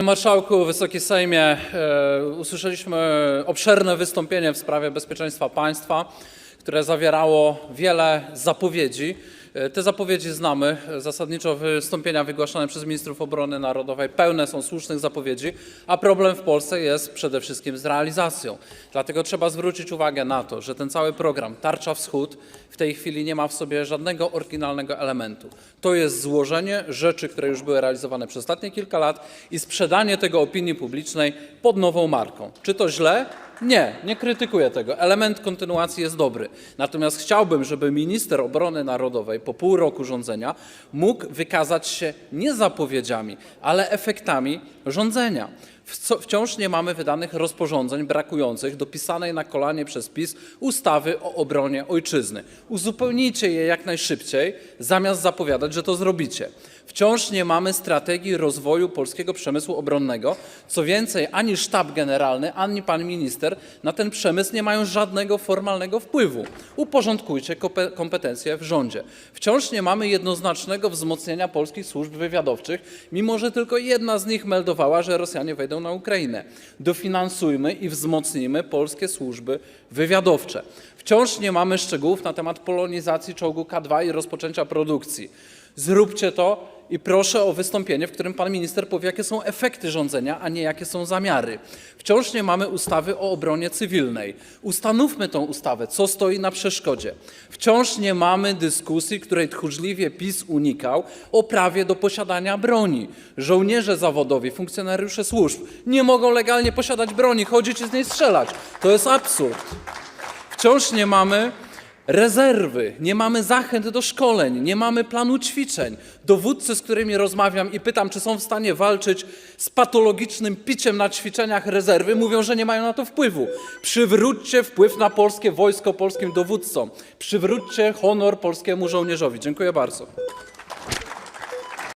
Panie Marszałku, Wysoki Sejmie, e, usłyszeliśmy obszerne wystąpienie w sprawie bezpieczeństwa państwa, które zawierało wiele zapowiedzi. E, Te zapowiedzi znamy. Zasadniczo wystąpienia wygłaszane przez ministrów obrony narodowej pełne są słusznych zapowiedzi, a problem w Polsce jest przede wszystkim z realizacją. Dlatego trzeba zwrócić uwagę na to, że ten cały program Tarcza Wschód w tej chwili nie ma w sobie żadnego oryginalnego elementu. To jest złożenie rzeczy, które już były realizowane przez ostatnie kilka lat i sprzedanie tego opinii publicznej pod nową marką. Czy to źle? Nie, nie krytykuję tego. Element kontynuacji jest dobry. Natomiast chciałbym, żeby minister obrony narodowej po pół roku rządzenia mógł wykazać się nie zapowiedziami, ale efektami rządzenia. Wciąż nie mamy wydanych rozporządzeń brakujących do pisanej na kolanie przez PiS ustawy o obronie ojczyzny. Uzupełnijcie je jak najszybciej, zamiast zapowiadać, że to zrobicie. Wciąż nie mamy strategii rozwoju polskiego przemysłu obronnego. Co więcej, ani sztab generalny, ani pan minister na ten przemysł nie mają żadnego formalnego wpływu. Uporządkujcie kompe- kompetencje w rządzie. Wciąż nie mamy jednoznacznego wzmocnienia polskich służb wywiadowczych, mimo że tylko jedna z nich meldowała, że Rosjanie wejdą na Ukrainę. Dofinansujmy i wzmocnijmy polskie służby wywiadowcze. Wciąż nie mamy szczegółów na temat polonizacji czołgu K2 i rozpoczęcia produkcji. Zróbcie to i proszę o wystąpienie, w którym pan minister powie, jakie są efekty rządzenia, a nie jakie są zamiary. Wciąż nie mamy ustawy o obronie cywilnej. Ustanówmy tą ustawę, co stoi na przeszkodzie. Wciąż nie mamy dyskusji, której tchórzliwie PiS unikał, o prawie do posiadania broni. Żołnierze zawodowi, funkcjonariusze służb nie mogą legalnie posiadać broni, chodzić i z niej strzelać. To jest absurd. Wciąż nie mamy rezerwy, nie mamy zachęt do szkoleń, nie mamy planu ćwiczeń. Dowódcy, z którymi rozmawiam i pytam, czy są w stanie walczyć z patologicznym piciem na ćwiczeniach rezerwy, mówią, że nie mają na to wpływu. Przywróćcie wpływ na polskie wojsko polskim dowódcom. Przywróćcie honor polskiemu żołnierzowi. Dziękuję bardzo.